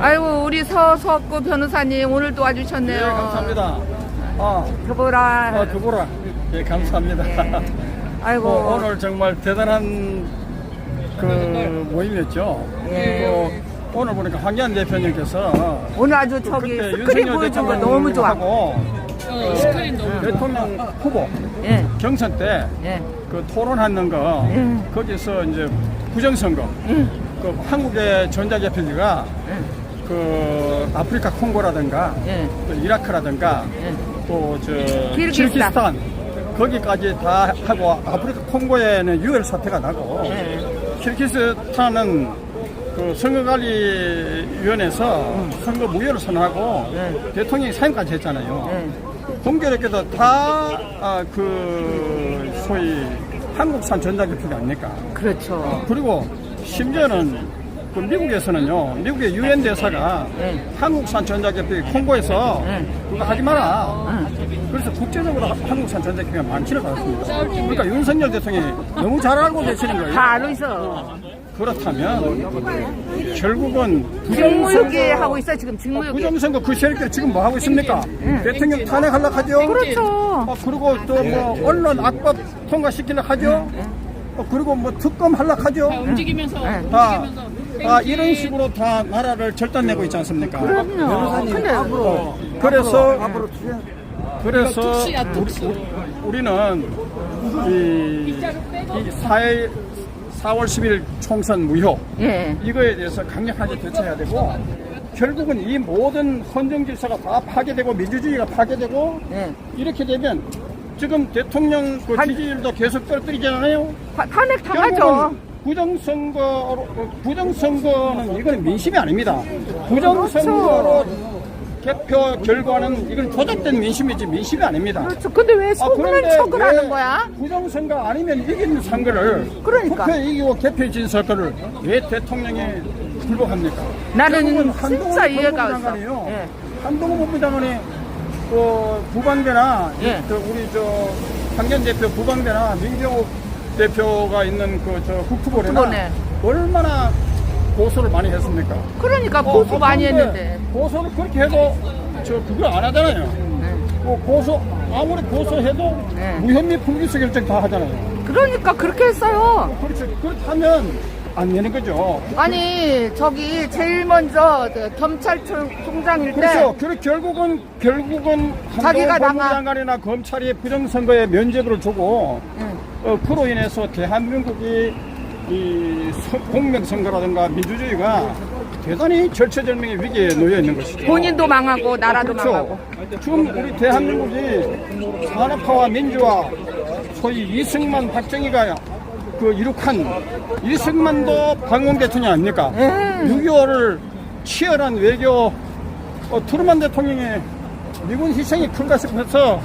아이고 우리 서석구 변호사님 오늘도 와주셨네요. 예, 감사합니다. 아, 여보라. 아, 두보라. 예, 감사합니다. 네. 아이고 뭐, 오늘 정말 대단한 그 모임이었죠. 예. 그리고 오늘 보니까 황교안 대표님께서 오늘 아주 저기 그때 스크린 보여준 거 너무 좋아. 하고 대통령 후보 예, 경선 때 예, 그 토론하는 거 예. 거기서 이제 부정선거 예, 그 한국의 전자개표기가 그 아프리카 콩고라든가 예, 또 이라크라든가 예. 또저 키르기스탄. 키르기스탄 거기까지 다 하고 아프리카 콩고에는 유혈 사태가 나고 예. 키르기스탄은 그 선거관리위원회에서 선거 무효를 선언하고 네. 대통령이 사임까지 했잖아요. 예. 공교롭게도 다그 소위 한국산 전자개표가 아닙니까? 그렇죠. 그리고 심지어는 그 미국에서는요, 미국의 유엔 대사가 네. 한국산 전자제품 콩고에서 네. 그거 하지 마라. 그래서 국제적으로 하- 한국산 전자제품이 많지를 않습니다. 그러니까 윤석열 대통령이 너무 잘 알고 계시는 거예요. 다 알고 있어. 그렇다면 결국은 직무유기 하고 있어 지금 직무유기. 부정선거 그 세력들 지금 뭐 하고 있습니까? 대통령 탄핵하려고 하죠? 그렇죠. 어, 그리고 또 뭐 언론 악법 통과시키려고 하죠? 어, 그리고 뭐 특검 하려고 하죠? 움직이면서 네. 다, 다 이런 식으로 다 나라를 절단내고 있지 않습니까? 그럼요. 근데 어, 그래서 그래서 특수야, 특수. 우리, 는 이, 이 4일 4월 10일 총선 무효 예. 이거에 대해서 강력하게 대처해야 되고 결국은 이 모든 헌정 질서가 다 파괴되고 민주주의가 파괴되고 예. 이렇게 되면 지금 대통령 그 한- 지지율도 계속 떨어뜨리잖아요. 타- 탄핵 당하죠. 결국은 부정선거로 부정선거는 이거는 민심이 아닙니다. 부정선거로 개표 결과는 이건 조작된 민심이지 민심이 아닙니다. 그렇죠. 근데 왜 소문을 척을 왜 하는 거야? 부정선거 아니면 이기는 선거를 그러니까. 투표에 이기고 개표 진 선거를 왜 대통령이 불복합니까? 나는 결국은 진짜 한동훈 이해가 없어. 장관이요. 예. 한동훈 법무장관이 그 부방대나 예. 저 우리 저 황견 대표 부방대나 민경욱 대표가 있는 그 저 국토부네. 얼마나 고소를 많이 했습니까? 그러니까 어, 고소 많이 그런데 했는데. 고소를 그렇게 해도 저 그걸 안 하잖아요. 네. 그 고소 아무리 고소해도 네. 무혐의 불기소 결정 다 하잖아요. 그러니까 그렇게 했어요. 그렇죠. 그렇다면 안 되는 거죠. 아니 저기 제일 먼저 그 검찰총장 일 때 그렇죠. 그리고 결국은 결국은 자기가 나가- 법무장관이나 검찰이 부정선거에 면죄부를 주고 응. 어, 그로 인해서 대한민국이 이 서- 공명선거라든가 민주주의가 대단히 절체절명의 위기에 놓여 있는 것이죠. 본인도 망하고 나라도 그렇죠. 망하고. 지금 우리 대한민국이 산업화와 민주화 소위 이승만 박정희가 그 이룩한 이승만도 방공 대통령 아닙니까? 음. 6.25를 치열한 외교 어, 트루만 대통령의 미군 희생이 큰가 싶어서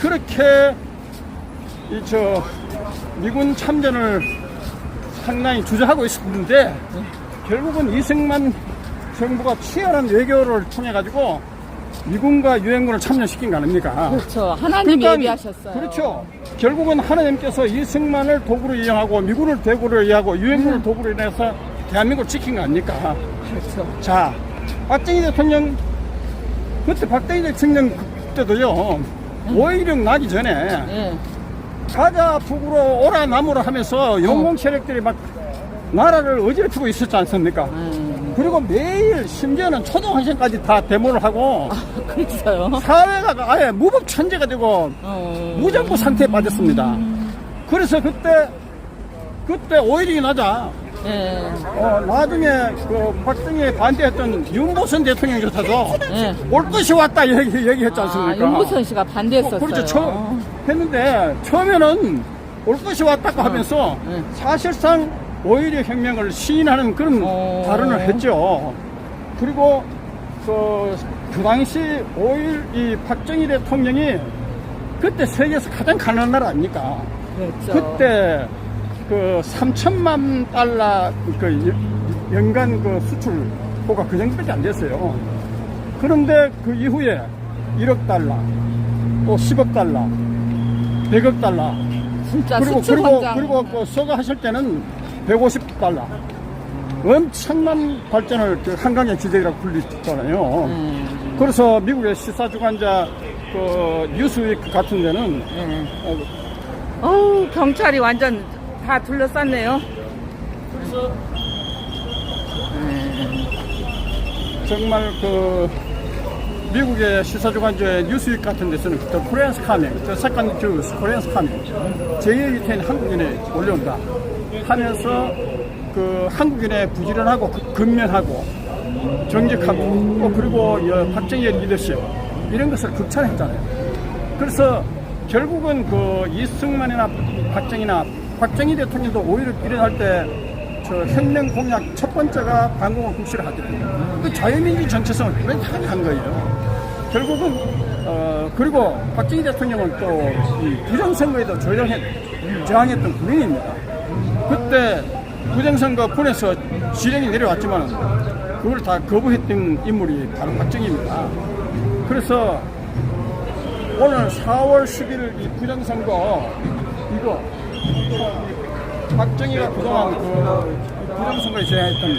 그렇게 이 저 미군 참전을 상당히 주저하고 있었는데 결국은 이승만 정부가 치열한 외교를 통해 가지고 미군과 유엔군을 참여시킨 거 아닙니까? 그렇죠. 하나님 그러니까 예비하셨어요. 그렇죠. 결국은 하나님께서 이승만을 도구로 이용하고 미군을 대구로 이용하고 유엔군을 음. 도구로 인해서 대한민국을 지킨 거 아닙니까? 그렇죠. 자, 박정희 대통령 그때 박정희 대통령 그때도요. 음. 5.16 나기 전에 예. 가자 북으로 오라 남으로 하면서 영공 세력들이 막 나라를 어지럽히고 있었지 않습니까? 음. 그리고 매일 심지어는 초등학생까지 다 데모를 하고 그랬어요. 사회가 아예 무법 천재가 되고 어. 무정부 상태에 빠졌습니다. 그래서 그때 그때 5일이 나자 예. 어, 나중에 그 박정희에 반대했던 윤보선 대통령조차도 예. 올 것이 왔다 얘기, 얘기했지 아, 않습니까? 윤무선 씨가 반대했었어요. 어, 그렇죠. 처, 했는데 처음에는 올 것이 왔다고 하면서 네. 사실상 5.16 혁명을 시인하는 그런 어. 발언을 했죠. 그리고 그, 그 당시 5.1이 박정희 대통령이 그때 세계에서 가장 가난한 나라 아닙니까? 그렇죠. 그때 그 3천만 달러 그 여- 연간 그 수출고가 그 정도밖에 안 됐어요. 그런데 그 이후에 1억 달러, 또 10억 달러, 100억 달러, 진짜 그리고 수출 그리고 광장. 그리고 그 서거 하실 때는 150달러. 엄청난 발전을 그 한강의 기적이라고 불리잖아요. 음. 그래서 미국의 시사주간자 그 뉴스위크 같은 데는 네. 어, 어우, 경찰이 완전 다 둘러쌌네요. 그래서 정말 그 미국의 시사주간지의 뉴스윅 같은 데서는 더 코리안스 카밍, 더 세컨드 주스 코리안스 카밍, 제2의 유태인 한국인에 올려온다 하면서 그 한국인의 부지런하고 그- 근면하고 정직하고 또 그리고 이 박정희의 리더십 이런 것을 극찬했잖아요. 그래서 결국은 그 이승만이나 박정희나 박정희 대통령도 오히려 일어날 때 저 혁명 공약 첫 번째가 반공을 국시를 하거든요. 그 자유민주 정체성을 뚜렷하게 한 거예요. 결국은 어 그리고 박정희 대통령은 또이 부정선거에도 조정했 저항했던 군인입니다. 그때 부정선거 군에서 지령이 내려왔지만 그걸 다 거부했던 인물이 바로 박정희입니다. 그래서 오늘 4월 10일 이 부정선거 이거 이 박정희가 그동안 그 부정선거에 제안했던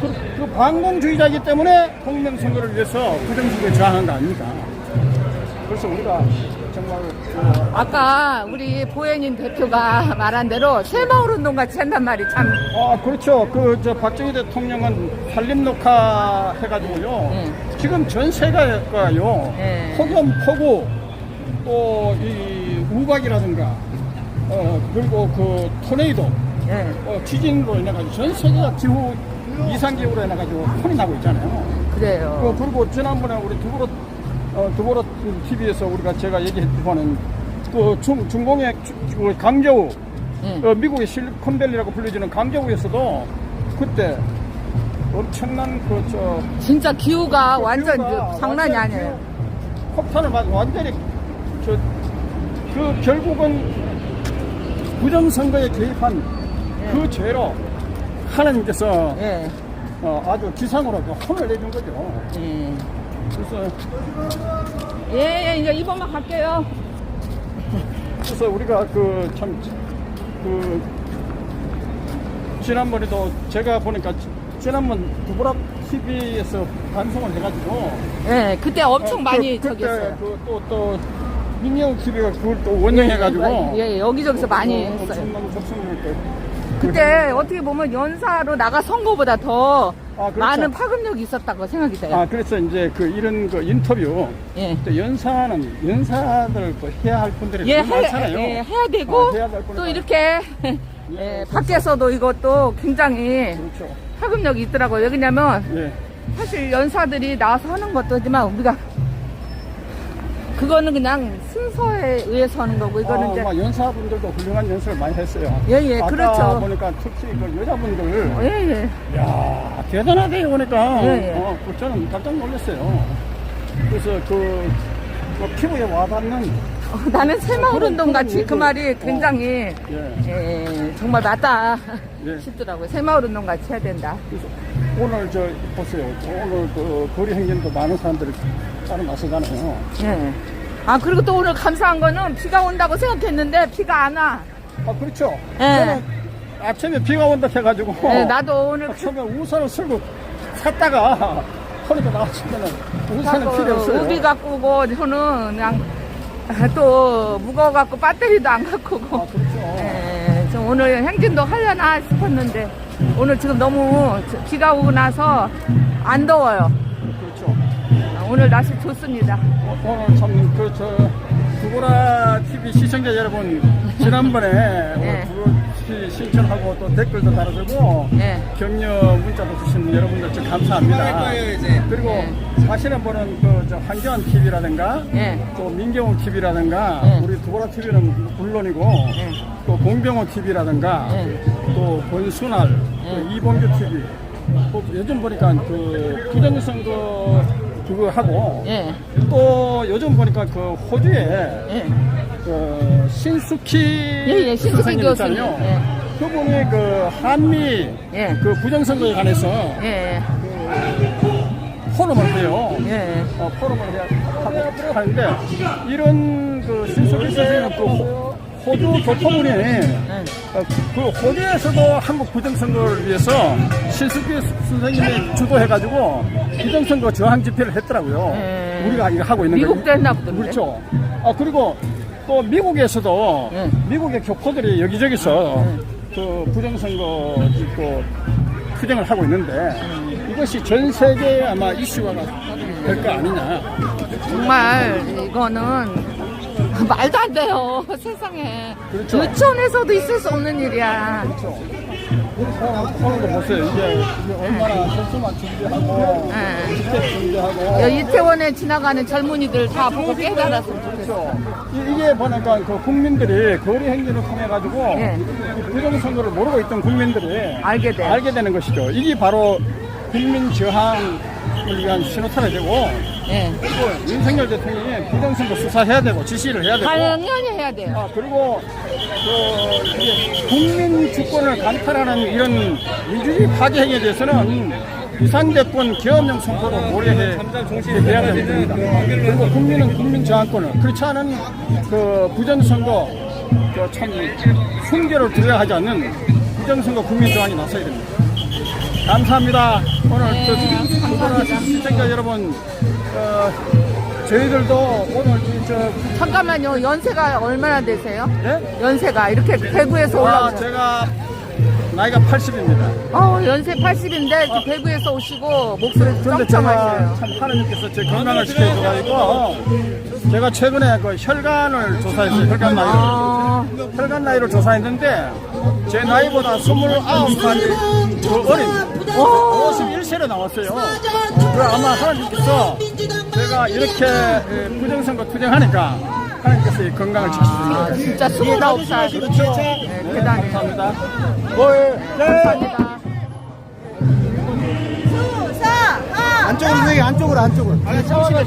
그, 그 반공주의자이기 때문에 공명선거를 위해서 부정선거에 저항한 거 아닙니까? 그래서 우리가 아까 우리 보혜님 대표가 말한 대로 새마을 운동 같이 한단 말이 참. 아, 그렇죠. 그, 저, 박정희 대통령은 산림 녹화 해가지고요. 네. 지금 전 세계가요. 네. 폭염, 폭우, 또, 이, 우박이라든가, 어, 그리고 그, 토네이도, 네. 예, 어, 지진으로 인해 가지고 전 세계가 기후, 이상 기후로 인해 가지고 혼이 나고 있잖아요. 그래요. 그, 그리고 지난번에 우리 두보로, 어, 두보로 TV에서 우리가 제가 얘기했지만은, 그 중, 중공의 주- 그 강저우, 예. 어, 미국의 실리콘밸리라고 불려지는 강저우에서도 그때 엄청난 그, 저, 진짜 기후가 완전 기후가 그 장난이 완전 아니에요. 기후 폭탄을 맞 완전히, 저, 그 결국은 부정선거에 개입한 그 죄로 하나님께서 예. 어, 아주 기상으로 그 혼을 내준 거죠. 예. 그래서, 예, 예, 이제 이번만 갈게요. 그래서 우리가 그 참, 그, 지난번에도 제가 보니까 지난번 두보라 TV에서 방송을 해가지고 예, 그때 엄청 어, 많이 그, 저기 했어요. 그또또 민영 TV가 그걸 또 원정해가지고 예, 여기저기서 많이 어, 했어요. 엄청난 접속률 때 그때 어떻게 보면 연사로 나가 선거보다 더 아, 그렇죠. 많은 파급력이 있었다고 생각이 돼요. 아 그래서 이제 그 이런 그 인터뷰 예. 또 연사는 연사들 그 해야 할 분들이 예, 해, 많잖아요. 예, 해야 되고 아, 해야 될 또. 이렇게 예, 밖에서도 이것도 굉장히 그렇죠. 파급력이 있더라고요. 왜냐면 예. 사실 연사들이 나와서 하는 것도 하지만 우리가 그거는 그냥 순서에 의해서 하는 거고 이거는 아, 이제 막 연사분들도 훌륭한 연습을 많이 했어요. 예, 예, 아까 그렇죠. 보니까 특히 그 여자분들 예, 예. 야 대단하대요 보니까 예, 예. 어, 그 저는 깜짝 놀랐어요. 그래서 그, 그 피부에 와닿는 어, 나는 새마을운동 같이 그런 그 말이 얘기를- 굉장히 예. 예, 정말 맞다 예. 싶더라고요. 새마을 운동 같이 해야 된다. 그래서 오늘 저 보세요. 오늘 그 거리 행진도 많은 사람들이 따로 나서잖아요. 예. 아 그리고 또 오늘 감사한 거는 비가 온다고 생각했는데 비가 안 와. 아 그렇죠. 예. 저는 아침에 비가 온다 해가지고 예, 나도 오늘 아침에 우산을 쓸고 샀다가 허리가 나왔으면 우산은 필요 없어요. 우비 갖고 오고 저는 그냥 또 무거워 갖고 배터리도 안 갖고 오고. 아 그렇죠. 예, 좀 오늘 행진도 하려나 싶었는데 오늘 지금 너무 비가 오고 나서 안 더워요. 오늘 날씨 좋습니다. 어, 오늘 참, 그, 저, 두보라 TV 시청자 여러분, 지난번에 네. 오늘 신청하고 또 댓글도 달아주고, 예. 격려 문자도 주신 여러분들 참 감사합니다. 그리고 네. 사실은 보는 그, 저, 한교안 TV라든가, 예. 또 민경호 TV라든가, 네. 우리 두보라 TV는 물론이고, 예. 또 공병호 TV라든가, 네. 또 본순할, 또 이봉규 TV, 또 요즘 보니까 그 부정선거 그거 하고, 예. 또 요즘 보니까 그 호주에 예. 그 신수키 예, 예, 신수키 선생님 교수님. 있잖아요. 예. 그분이 그 한미 예. 그 부정선거에 관해서 예. 포럼을 해요. 예. 어, 포럼을 해야 하고 하는데 이런 그 신수키 선생님 그 호- 호주 교포분이 네. 어, 그 호주에서도 한국 부정선거를 위해서 신숙기 선생님이 주도해가지고 부정선거 저항 집회를 했더라고요. 네. 우리가 이거 하고 있는 미국도 거. 했나 보던데. 그렇죠. 아 그리고 또 미국에서도 네. 미국의 교포들이 여기저기서 네. 그 부정선거 또 투쟁을 하고 있는데 이것이 전 세계에 아마 이슈가 될 거 아니냐. 정말 이거는 말도 안 돼요. 세상에. 그렇죠. 유치원에서도 있을 수 없는 일이야. 그렇죠. 어, 오늘도 보세요. 이제, 이제 얼마나 선수만 준비하고, 네. 준비하고. 여 이태원에 지나가는 젊은이들 다 보고 깨달았으면 좋겠어. 그렇죠. 이- 이게 보니까 그 국민들이 거리 행진을 통해 가지고 네. 부정 선거를 모르고 있던 국민들이 알게 돼. 알게 되는 것이죠. 이게 바로 국민 저항을 위한 신호탄이 되고 예. 그리고 윤석열 대통령이 부정선거 수사해야 되고 지시를 해야 되고 당연히 해야 돼요. 아, 그리고 그 이게 국민 주권을 강탈하는 이런 민주주의 파괴 행위에 대해서는 비상대권 계엄령 선포로 고려해 해야 됩니다. 그리고 국민은 국민 저항권을 그렇지 않은 그 부정선거 그참 순결을 두려워하지 않는 부정선거 국민 저항이 나서야 됩니다. 감사합니다. 오늘 네, 저 구독자 시청자 여러분 어, 저희들도 오늘 이저 잠깐만요. 연세가 얼마나 되세요? 네? 연세가 이렇게 대구에서 아, 올라오세요. 제가 나이가 80입니다. 어, 연세 80인데 대구에서 오시고 목소리 그런데 제가 쩡쩡하셔요. 참 하나님께서 제 건강을 지켜줘가지고 제가 최근에 그 혈관을 조사했어요. 혈관 나이를. 아, 혈관 나이를 조사했는데 제 나이보다 29살이 더 어린 51세로 나왔어요. 그 아마 하나님께서 제가 이렇게 에, 부정선거 투쟁하니까 하나님께서 이 건강을 지키시는 거예요. 진짜 29살. 그렇죠. 네, 대단해요. 감사합니다. 뭘, 네. 감사합니다. 안쪽으로 선생님 안쪽으로 안쪽으로 아니 잠시만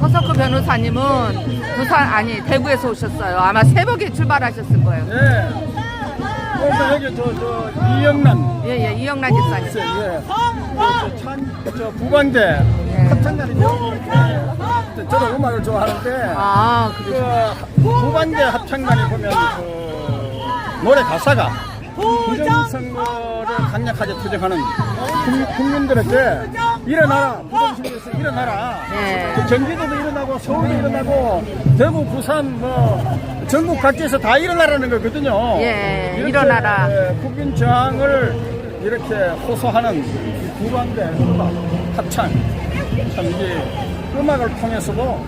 서석구 변호사님은 부산 아니 대구에서 오셨어요. 아마 새벽에 출발하셨을 거예요. 예. 그래서 여기 저, 저, 이영란. 예예 이영란 집사님. 예. 저, 찬, 저, 부반대. 네. 합창단이죠? 예. 저도 음악을 좋아하는데. 아 그래. 그, 부반대 합창단이 보면 그, 노래 가사가. 부정선거를 강력하게 투쟁하는 국민, 국민들에게 일어나라 부정선거에서 일어나라 네. 그 경기도도 일어나고 서울도 일어나고 대구 부산 뭐 전국 각지에서 다 일어나라는 거거든요 예, 일어나라. 예, 국민 저항을 이렇게 호소하는 이 부반대 음악 합창 참 이게 음악을 통해서도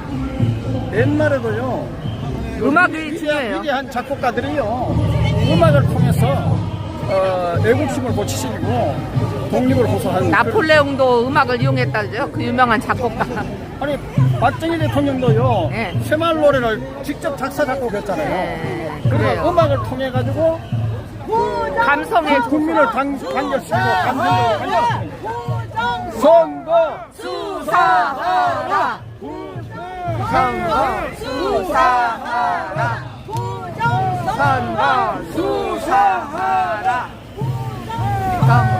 옛날에도요 음악이 중요해요. 위대한 작곡가들이요 음악을 통해서 어, 애국심을 고치시고 독립을 호소하는 나폴레옹도 음악을 이용했다죠. 그 유명한 작곡가. 그- 아니 박정희 대통령도요 네. 새마을 노래를 직접 작사 작곡했잖아요. 네, 그래서 그래요. 음악을 통해 가지고 감성의 국민을 단, 단결시키고 감정을 단결시키고 선거 수사하라. 선거 수사하라. 선거 수사하라.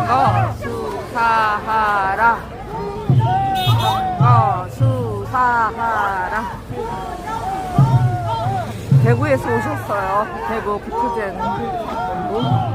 선거 수사하라. 선거 수사하라. 대구에서 오셨어요. 대구 본부.